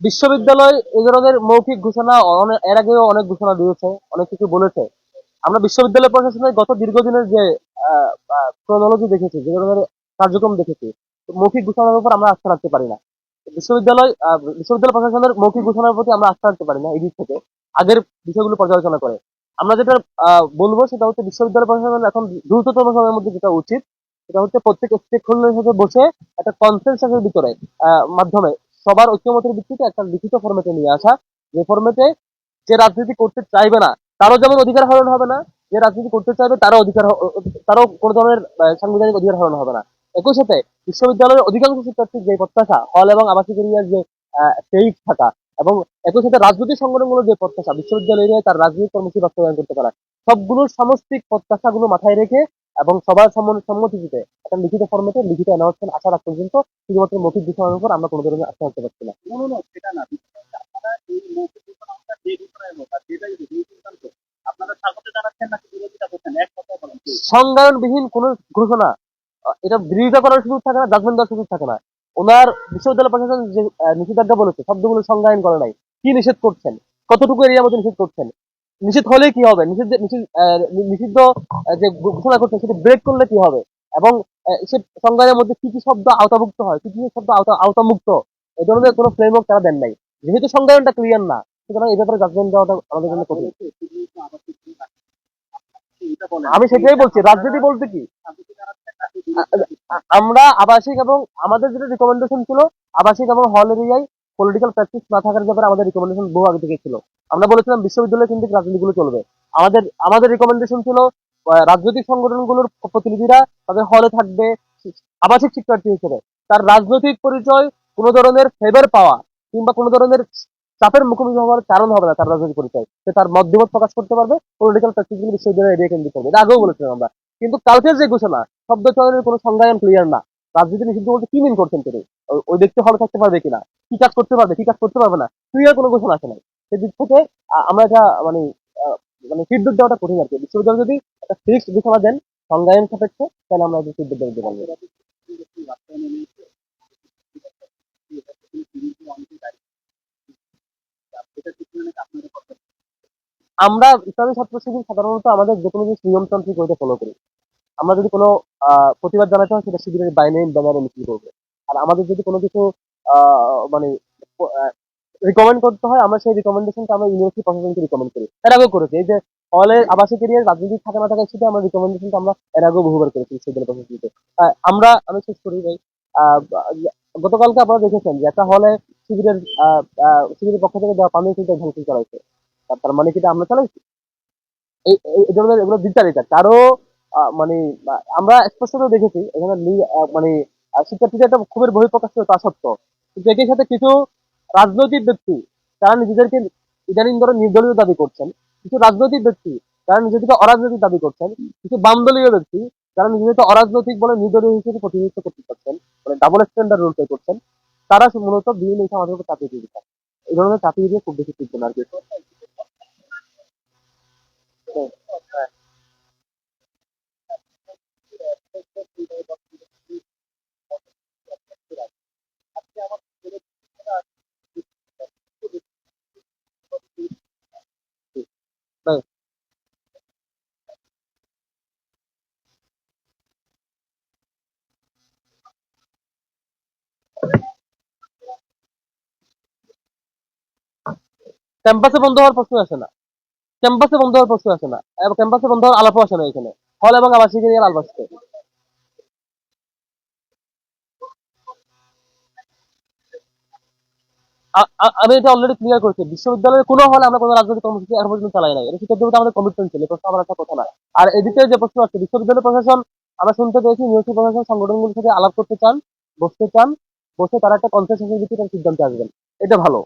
বিশ্ববিদ্যালয় এই ধরনের মৌখিক ঘোষণা এর আগেও অনেক ঘোষণা দিয়েছে, অনেক কিছু বলেছে। আমরা বিশ্ববিদ্যালয় প্রশাসনের গত দীর্ঘদিনের যে ক্রোনোলজি দেখেছি, যে ধরনের কার্যক্রম দেখেছি, মৌখিক ঘোষণার উপর আমরা আস্থা রাখতে পারি না। বিশ্ববিদ্যালয় বিশ্ববিদ্যালয় প্রশাসনের মৌখিক ঘোষণার প্রতি আমরা আস্থা রাখতে পারি না এই দিক থেকে, আগের বিষয়গুলো পর্যালোচনা করে। আমরা যেটা বলব সেটা হচ্ছে বিশ্ববিদ্যালয় প্রশাসন এখন দ্রুততম সময়ের মধ্যে যেটা উচিত, সেটা হচ্ছে প্রত্যেক স্টেক হোল্ডারের সাথে বসে একটা কনসেন্সাসের ভিতরে মাধ্যমে সবার ঐক্যমতের ভিত্তিতে একটা লিখিত ফরম্যাটে নিয়ে আসা। যে ফরম্যাটে যে রাজনীতি করতে চাইবে না, তারও যেমন অধিকার হরণ হবে না, যে রাজনীতি করতে চাইবে তারও অধিকার তারও কোনো ধরনের সাংবিধানিক অধিকার হরণ হবে না। একই সাথে বিশ্ববিদ্যালয়ের অধিকাংশ শিক্ষার্থীর যে প্রত্যাশা, হল এবং আবাসিক এরিয়ার যে সেইফ থাকা এবং একই সাথে রাজনৈতিক সংগঠনগুলোর যে প্রত্যাশা বিশ্ববিদ্যালয় এরিয়ায় তার রাজনৈতিক কর্মসূচি বাস্তবায়ন করতে পারা। সবগুলোর সামষ্টিক প্রত্যাশাগুলো মাথায় রেখে এবং সবার সম্মতি- সম্মতিতে একটা লিখিত ফর্মেটে লিখিত অ্যানাউন্সমেন্ট আসার আগ পর্যন্ত শুধুমাত্র মৌখিক ঘোষণার উপর আমরা কোনো ধরনের আস্থা রাখতে পারছি না। সেটা না। আপনারা এই মৌখিক ঘোষণাটা যে ঘোষণায় হোক আর যেটাই হোক আপনারা স্বাগত জানাচ্ছেন নাকি বিরোধিতা করছেন? এক কথা বলেন please। সংজ্ঞানবিহীন কোন ঘোষণা এটা বিরোধিতা করার সুযোগ থাকে না জাজমেন্ট দেওয়ার সুযোগ থাকে না। ওনার বিশ্ববিদ্যালয় প্রশাসন যে নিষেধাজ্ঞা বলেছে শব্দগুলো সংজ্ঞায়ন করে নাই। কি নিষেধ করছেন? কতটুকু এরিয়ার মধ্যে নিষেধ করছেন? নিষেধ হলে কি হবে? নিষিদ্ধ নিষিদ্ধ নিষিদ্ধ যে ঘোষণা করছেন সেটা ব্রেক করলে কি হবে? এবং সে সংজ্ঞানের মধ্যে কি কি শব্দ আওতাভুক্ত হয়? কি কি শব্দ আওতা, আওতামুক্ত? এই ধরনের কোনো ফ্রেমওয়ার্ক তারা দেন নাই। যেহেতু সংজ্ঞানটা ক্লিয়ার না, সুতরাং এই ব্যাপারে জাজমেন্ট দেওয়াটা আমাদের জন্য কঠিন। আমি সেটাই বলছি, রাজনীতি বলতে কি? আমরা আবাসিক এবং আমাদের যেটা রিকমেন্ডেশন ছিল, আবাসিক এবং হল এরিয়ায় পলিটিক্যাল প্র্যাকটিস না থাকার ব্যাপারে আমাদের রিকমেন্ডেশন বহু আগে থেকে ছিল। আমরা বলেছিলাম বিশ্ববিদ্যালয় কেন্দ্রিক রাজনীতিগুলো চলবে। আমাদের আমাদের রিকমেন্ডেশন ছিল রাজনৈতিক সংগঠনগুলোর প্রতিনিধিরা তাদের হলে থাকবে, আবাসিক শিক্ষার্থী হিসেবে। তার রাজনৈতিক পরিচয় কোনো ধরনের ফেভার পাওয়া কিংবা কোনো ধরনের চাপের মুখোমুখি হওয়ার কারণ হবে না তার রাজনৈতিক পরিচয়। সে তার মধ্যমত প্রকাশ করতে পারবে পলিটিক্যাল প্র্যাকটিসগুলো বিশ্ববিদ্যালয় এরিয়া কেন্দ্রিক করবে। এটা আগেও বলেছিলাম আমরা। কিন্তু কালকের যে ঘোষণা, শব্দ চয়নের কোনো সংজ্ঞায়ন ক্লিয়ার না। রাজনীতি নিষিদ্ধ বলতে কি মিন করছেন তিনি? ওই ব্যক্তি হলে থাকতে পারবে কিনা? কি কাজ করতে পারবে, কি কাজ করতে পারবে না? ক্লিয়ার কোনো ঘোষণা আসে নাই। সেদিক থেকে আমরা এটা মানে মানে ফিডব্যাক দেওয়াটা কঠিন আর কি। বিশ্ববিদ্যালয় যদি একটা ফিক্সড ঘোষণা দেন, সংজ্ঞায়ন সাপেক্ষে, তাহলে আমরা এটা ফিডব্যাক দিতে পারব আমরা ইসলামী ছাত্র শিবির সাধারণত আমাদের যে কোনো জিনিস নিয়মতান্ত্রিক ওইটা ফলো করি। আমরা যদি কোনো প্রতিবাদ জানাতে হয়, সেটা শিবিরের বাইনে ব্যানারে মিছিল করবে। আর আমাদের যদি কোনো কিছু মানে রিকমেন্ড করতে হয়, আমরা সেই রিকমেন্ডেশনটা আমরা ইউনিভার্সিটি প্রশাসনকে রিকমেন্ড করি। এর আগেও করেছি, এই যে হলে আবাসিক এরিয়ার রাজনীতি থাকে না থাকে সেটা আমরা রিকমেন্ডেশনটা আমরা এর আগেও বহুবার করেছি বিশ্ববিদ্যালয় প্রশাসনকে আমরা, আমি শেষ করি ভাই। গতকালকে আপনারা দেখেছেন যে একটা হলে শিবিরের শিবিরের পক্ষ থেকে দেওয়া পানি ফিল্টার ভাঙচুর করাইছে তার- মানে কি আমরা চালাইছি? এই ধরনের এগুলো বিচারিতা কারও মানে আমরা স্পষ্টত দেখেছি, এখানে মানে শিক্ষার্থীদের একটা খুবই বহিঃপ্রকাশ ছিল তা সত্ত্বেও। কিন্তু একই সাথে কিছু রাজনৈতিক ব্যক্তি, তারা নিজেদেরকে ইদানিং ধরে নির্দলীয় দাবি করছেন। কিছু রাজনৈতিক ব্যক্তি, তারা নিজেদেরকে অরাজনৈতিক দাবি করছেন। কিছু বামদলীয় ব্যক্তি, তারা নিজেদেরকে অরাজনৈতিক বলে নির্দলীয় হিসেবে প্রতিনিধিত্ব করতে পারছেন মানে ডাবল স্ট্যান্ডার্ড রোল প্লে করছেন। তারা মূলত বিভিন্ন এসে আমাদের উপর চাপিয়ে দিয়ে দিচ্ছেন এই ধরনের চাপিয়ে দিয়ে খুব বেশি ঠিক না আর কি। Right. ক্যাম্পাসে বন্ধ হওয়ার প্রশ্ন আসে না। ক্যাম্পাসে বন্ধ হওয়ার প্রশ্ন আসে না। ক্যাম্পাসে বন্ধ হওয়ার আলাপও আসে না এখানে। হল এবং আবাসিক আলাপ আমি এটা অলরেডি ক্লিয়ার করেছি। বিশ্ববিদ্যালয়ের কোনো হলে আমরা কোনো রাজনৈতিক কর্মসূচি এখন পর্যন্ত চালাই নাই। এটা শিক্ষার্থীর আমাদের কমিটমেন্ট ছিল প্রশ্ন আমার একটা কথা না আর এদিকে যে প্রশ্ন আছে, বিশ্ববিদ্যালয় প্রশাসন, আমরা শুনতে পেয়েছি ইউনিভার্সিটি প্রশাসন সংগঠনগুলোর সাথে আলাপ করতে চান, বসতে চান, বসে তারা একটা কনসেনসাসের ভিত্তিতে সিদ্ধান্তে আসবেন। এটা ভালো।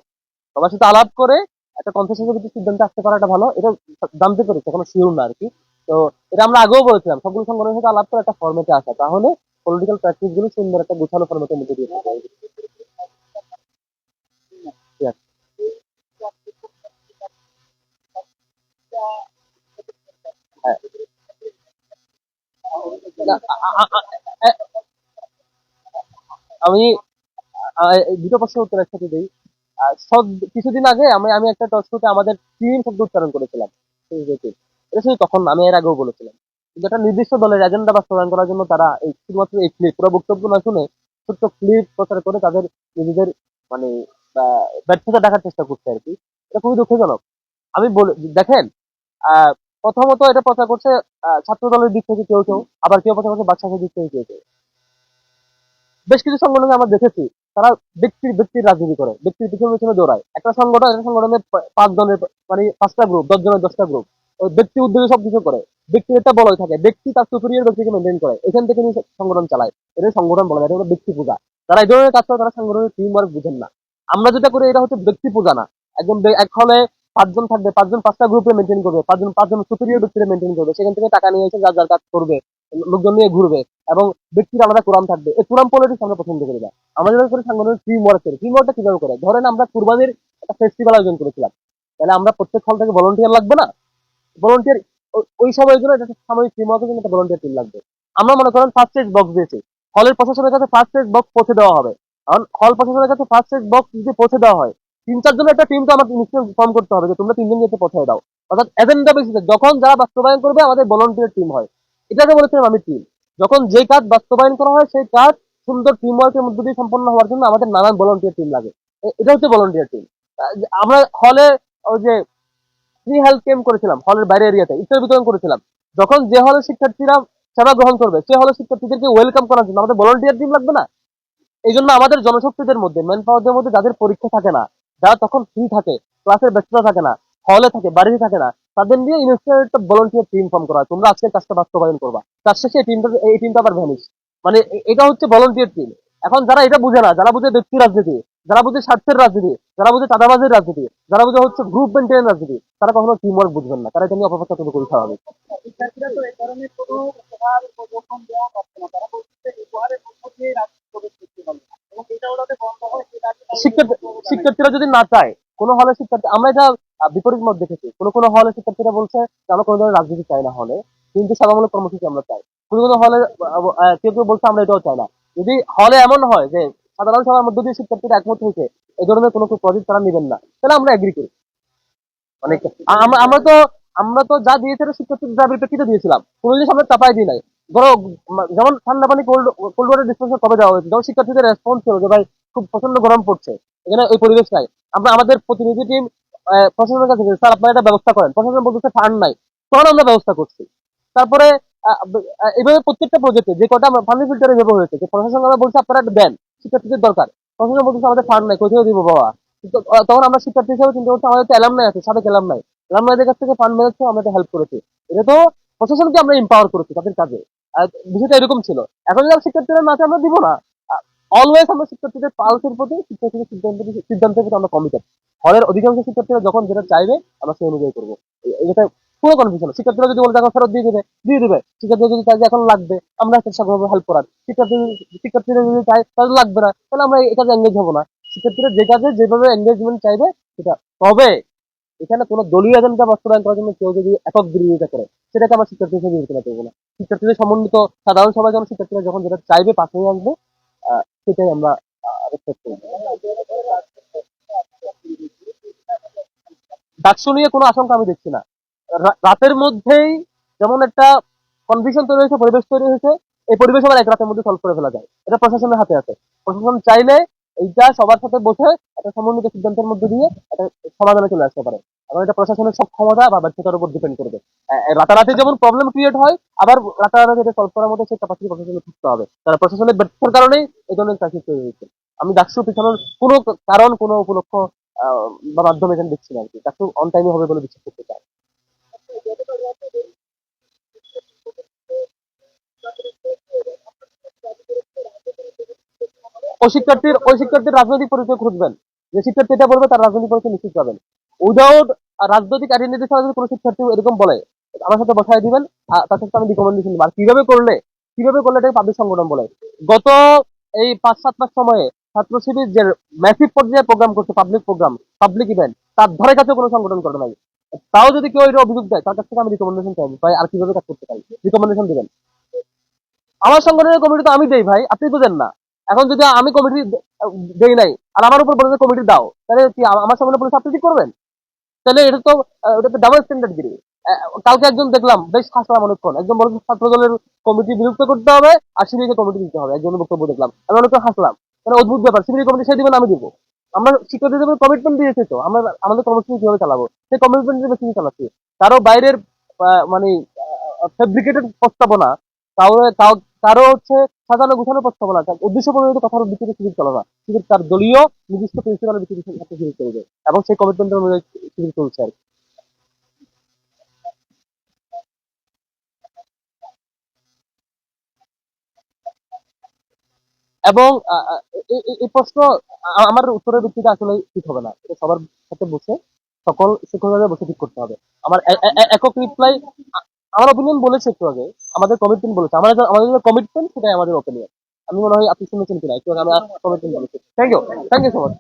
সবার সাথে আলাপ করে একটা কনসেনসাসের ভিত্তিতে সিদ্ধান্তে আসতে পারাটা ভালো। এটা জানতে পেরেছি, এখনও শিওর না আর কি তো এটা আমরা আগেও বলেছিলাম, সবগুলো সংগঠনের সাথে আলাপ করে একটা ফর্মেটে আসা। তাহলে পলিটিক্যাল প্র্যাকটিসগুলো সুন্দর একটা গোছানো ফর্মেটের মধ্যে দিয়ে থাকা হবে। Yes. হ্যাঁ। আমি দুটো উত্তর একসাথে দিই। সব, কিছুদিন আগে আমি আমি একটা আমাদের টিম শব্দ উচ্চারণ করেছিলাম। এটা শুধু তখন আমি এর আগেও বলেছিলাম। কিন্তু একটা নির্দিষ্ট দলের এজেন্ডা বাস্তবায়ন করার জন্য তারা এই শুধুমাত্র এই ক্লিপ পুরো বক্তব্য না শুনে ছোট্ট ক্লিপ প্রচার করে তাদের নিজেদের মানে ব্যর্থতা দেখার চেষ্টা করছে আর কি। এটা খুবই দুঃখজনক। আমি বলে, দেখেন প্রথমত এটা প্রচার করছে ছাত্র দলের দিক থেকে কেউ কেউ, আবার কেউ প্রচার করছে বাচ্চাদের দিক থেকে কেউ কেউ। বেশ কিছু সংগঠনকে আমরা দেখেছি, তারা ব্যক্তির ব্যক্তির রাজনীতি করে, ব্যক্তির পিছনে পিছনে দৌড়ায়। একটা সংগঠন, একটা সংগঠনের পাঁচ জনের মানে পাঁচটা গ্রুপ দশ জনের দশটা গ্রুপ ওই ব্যক্তি উদ্যোগে সবকিছু করে। ব্যক্তির একটা বলয় থাকে, ব্যক্তি তার সুপিরিয়র ব্যক্তিকে মেনটেন করে, এখান থেকে সংগঠন চালায়। এটা সংগঠন বলা যায়, এটা ব্যক্তি পূজা। তারা এই ধরনের কাজ করে, তারা সংগঠনের টিম ওয়ার্ক বুঝেন না। আমরা যেটা করি, এটা হচ্ছে ব্যক্তি পূজা না। বে- এক হলে পাঁচজন থাকবে, পাঁচজন পাঁচটা গ্রুপে মেনটেন করবে, পাঁচজন পাঁচজন সুপিরিয়র ব্যক্তিরা মেনটেন করবে। সেখান থেকে টাকা নিয়ে এসে যার যার কাজ করবে, লোকজন নিয়ে ঘুরবে এবং ব্যক্তির আলাদা কোরআন থাকবে। এই কোরআন পলিটিক্স আমরা পছন্দ করি না। আমরা যেটা করি সাংগঠনিক টিম ওয়ার্ক করি টিম ওয়ার্কটা কীভাবে করে? ধরেন আমরা কুরবানির একটা ফেস্টিভ্যাল আয়োজন করেছিলাম। তাহলে আমরা প্রত্যেক হল থেকে ভলেন্টিয়ার লাগবে না? ভলেন্টিয়ার ওই সময়ের জন্য একটা সাময়িক টিম ওয়ার্কের জন্য একটা ভলেন্টিয়ার টিম লাগবে। আমরা মনে করেন ফার্স্ট এজ বক্স দিয়েছি। হলের প্রশাসনের কাছে ফার্স্ট এজ বক্স পৌঁছে দেওয়া হবে। কারণ হল প্রশাসনের কাছে ফার্স্ট এজ বক্স যদি পৌঁছে দেওয়া হয় তিন চারজনের একটা টিম তো আমাকে নিশ্চয়ই ফর্ম করতে হবে যে তোমরা তিনজন যেতে পৌঁছে দাও। অর্থাৎ এজেন্ডা বেসিসে যখন যারা বাস্তবায়ন করবে, আমাদের ভলেন্টিয়ার টিম হয়। এটাকে বলেছিলাম আমি টিম যখন যে কাজ বাস্তবায়ন করা হয়, সেই কাজ সুন্দর টিম ওয়ার্কের মধ্যে দিয়ে সম্পন্ন হওয়ার জন্য আমাদের নানান ভলেন্টিয়ার টিম লাগে। এটা হচ্ছে ভলেন্টিয়ার টিম আমরা হলে ওই যে ফ্রি হেলথ ক্যাম্প করেছিলাম হলের বাইরে এরিয়াতে ইফতার বিতরণ করেছিলাম। যখন যে হলের শিক্ষার্থীরা সেবা গ্রহণ করবে, সে হলের শিক্ষার্থীদেরকে ওয়েলকাম করার জন্য আমাদের ভলেন্টিয়ার টিম লাগবে না? এই জন্য আমাদের জনশক্তিদের মধ্যে ম্যান পাওয়ারদের মধ্যে যাদের পরীক্ষা থাকে না যারা তখন ফ্রি থাকে ক্লাসের ব্যস্ততা থাকে না হলে থাকে, বাড়িতে থাকে না, তাদের নিয়ে ইনস্টিটিউট ভলেন্টিয়ার টিম ফর্ম করা তোমরা আজকে কাজটা বাস্তবায়ন করবা। তার শেষে এই টিমটা এই টিমটা আবার ভ্যানিশ মানে এটা হচ্ছে ভলেন্টিয়ার টিম এখন যারা এটা বুঝে না, যারা বুঝে ব্যক্তি রাজনীতি, যারা বুঝে স্বার্থের রাজনীতি, যারা বুঝে চাঁদাবাজের রাজনীতি, যারা বুঝে হচ্ছে গ্রুপ মেনটেন রাজনীতি, তারা কখনো টিম ওয়ার্ক বুঝবেন না। তারা এটা নিয়ে অপপ্রচার করে করে স্বাভাবিক তারা শিক্ষার্থীরা যদি না চায় কোনো হলে শিক্ষার্থী আমরা এটা বিপরীত মত দেখেছি। কোনো কোনো হলে শিক্ষার্থীরা বলছে যে আমরা কোনো ধরনের রাজনীতি চাই না হলে কিন্তু সেবামূলক কর্মসূচি আমরা চাই। কোনো কোনো হলে কেউ কেউ বলছে আমরা এটাও চাই না। যদি হলে এমন হয় যে সাধারণ সভার মধ্যে দিয়ে শিক্ষার্থীরা একমত হয়েছে এই ধরনের কোনো প্রজেক্ট তারা নেবেন না তাহলে আমরা এগ্রি করি। আ- আমরা আমরা তো আমরা তো যা দিয়েছে শিক্ষার্থীদের দাবির প্রেক্ষিতে দিয়েছিলাম। কোনো জিনিস আমরা চাপাই দিই নাই। ধরো যেমন ঠান্ডা পানি কোল্ড কোল্ড ওয়াটার ডিসপেন্সার কবে দেওয়া হয়েছে? যখন শিক্ষার্থীদের রেসপন্স ছিল যে ভাই খুব প্রচণ্ড গরম পড়ছে। এখানে ওই পরিবেশ নাই। আমরা আমাদের প্রতিনিধি টিম প্রশাসনের কাছে স্যার আপনারা এটা ব্যবস্থা করেন। প্রশাসন বলতেছে ফান্ড নাই। তখন আমরা ব্যবস্থা করছি। তারপরে আহ, ব- আহ, এভাবে প্রত্যেকটা প্রজেক্টে যে কটা ফান্ড ফিল্টার এভাবে হয়েছে যে প্রশাসন আমরা বলছে আপনারা এটা দেন শিক্ষার্থীদের দরকার। প্রশাসন বলতেছে আমাদের ফান্ড নাই কোথাও দিব বাবা। তখন আমরা শিক্ষার্থী হিসেবে চিন্তা করছি আমাদের তো এলাম নাই আছে সাবেক এলাম নাই। এলাম নাইদের কাছ থেকে ফান্ড ম্যানেজ আমরা হেল্প করেছি। এটা তো প্রশাসনকে আমরা এম্পাওয়ার করেছি তাদের কাজে। বিষয়টা এরকম ছিল। এখন যারা শিক্ষার্থীরা না চায় আমরা দিব না। অলওয়েজ আমরা শিক্ষার্থীদের পালসের প্রতি শিক্ষার্থীদের সিদ্ধান্ত সিদ্ধান্তের প্রতি আমরা কমিটেড হলের অধিকাংশ শিক্ষার্থীরা যখন যেটা চাইবে, আমরা সেই অনুযায়ী করব। এটা কোনো কনফিউশন শিক্ষার্থীরা যদি বলে এখন ফেরত দিয়ে দেবে দিয়ে দেবে। শিক্ষার্থীরা যদি চাই যে, এখন লাগবে, আমরা চেষ্টা করব হেল্প করার। শিক্ষার্থী শিক্ষার্থীরা যদি চায়, তাহলে লাগবে না, তাহলে আমরা এই কাজে এঙ্গেজ হব না। শিক্ষার্থীরা যে কাজে যেভাবে এঙ্গেজমেন্ট চাইবে, সেটা। তবে এখানে কোনো দলীয় এজেন্ডা বাস্তবায়ন করার জন্য কেউ যদি একক বিরোধিতা করে সেটাকে আমরা শিক্ষার্থী হিসেবে বিবেচনা করব না। শিক্ষার্থীদের সমন্বিত সাধারণ সভায় যখন শিক্ষার্থীরা যখন যেটা চাইবে পাশে আসবে সেটাই আমরা রেসপেক্ট ডাকসু নিয়ে কোনো আশঙ্কা আমি দেখছি না। রাতের মধ্যেই যেমন একটা কনফিউশন তৈরি হয়েছে, পরিবেশ তৈরি হয়েছে, এই পরিবেশ আবার এক রাতের মধ্যে সলভ করে ফেলা যায়। এটা প্রশাসনের হাতে আছে। প্রশাসন চাইলে এইটা সবার সাথে বসে একটা সমন্বিত সিদ্ধান্তের মধ্যে দিয়ে একটা সমাধানে চলে আসতে পারে। এবং এটা প্রশাসনের সক্ষমতা বা ব্যর্থতার উপর ডিপেন্ড করবে। রাতারাতি যেমন প্রবলেম ক্রিয়েট হয়, আবার রাতারাতি এটা সলভ করার মতো সেই ক্যাপাসিটি প্রশাসনের থাকতে হবে। তারা প্রশাসনের ব্যর্থতার কারণেই এই ধরনের ক্রাইসিস তৈরি হয়েছে আমি ডাকসু পিছানোর কোনো কারণ, কোনো উপলক্ষ বা মাধ্যম এখানে দেখছি না আর কি ডাকসু অন টাইমে হবে বলে বিশ্বাস করতে চাই ওই শিক্ষার্থীর ওই শিক্ষার্থীর রাজনৈতিক পরিচয় খুঁজবেন। যে শিক্ষার্থী এটা বলবে, তার রাজনৈতিক পরিচয় নিশ্চিত পাবেন। উইদাউট রাজনৈতিক আইডেন্টিটি ছাড়া যদি কোনো শিক্ষার্থী এরকম বলে, আমার সাথে বসায় দিবেন তার সাথে আমি রিকমেন্ডেশন আর কীভাবে করলে কীভাবে করলে এটাকে পাবলিক সংগঠন বলে? গত এই পাঁচ সাত মাস সময়ে ছাত্র শিবির যে ম্যাসিভ পর্যায়ে প্রোগ্রাম করছে পাবলিক প্রোগ্রাম পাবলিক ইভেন্ট তার ধরে কাছে কোনো সংগঠন করে নাই। তাও যদি কেউ এটা অভিযোগ দেয়, তার কাছ থেকে আমি রিকমেন্ডেশন চাইব। ভাই, আর কীভাবে কাজ করতে পারি? রিকমেন্ডেশন দিবেন। আমার সংগঠনের কমিটি তো আমি দেই, ভাই, আপনি তো দেন না। এখন যদি আমি কমিটি দেই নাই, আর আমার উপর বলে কমিটি দাও, তাহলে আমার সামনে পুলিশ আপনি করবেন? তাহলে এটা তো এটা তো ডাবল স্ট্যান্ডার্ড গিরি কালকে একজন দেখলাম, বেশ হাসলাম অনেকক্ষণ। একজন বলে যে ছাত্র দলের কমিটি বিলুপ্ত করতে হবে, আর শিবিরকে কমিটি দিতে হবে। একজনের বক্তব্য দেখলাম। আমি অনেকক্ষণ হাসলাম মানে অদ্ভুত ব্যাপার। শিবির কমিটি সে দিবেন আমি দিব। আমরা শিক্ষার্থী দেবেন কমিটমেন্ট দিয়েছি তো। আমরা, আমাদের কর্মসূচি কীভাবে চালাবো? সেই কমিটমেন্টের বেশি চালাচ্ছি। কারও বাইরের মানে ফেব্রিকেটেড প্রস্তাবনা কারও কারও হচ্ছে সাজানো গুছানো প্রস্তাবনা তার উদ্দেশ্য প্রণোদিত কথার ভিত্তিতে শিবির চলে না। শিবির তার দলীয় নির্দিষ্ট প্রিন্সিপালের ভিত্তিতে একটা শিবির চলবে। এবং সেই কমিটমেন্টের অনুযায়ী শিবির চলছে আর এবং এই- প্রশ্ন আমার উত্তরের ভিত্তিতে আসলে ঠিক হবে না। সবার সাথে বসে, সকল শিক্ষকদের বসে ঠিক করতে হবে। আমার একক রিপ্লাই আমার অপিনিয়ন বলেছে একটু আগে। আমাদের কমিটমেন্ট বলেছে। আমাদের আমাদের যে কমিটমেন্ট সেটাই আমাদের অপিনিয়ন আমি মনে হয় আপনি শুনেছেন কিনা? একটু আগে আমি কমিটমেন্ট বলেছি। Thank you thank you so much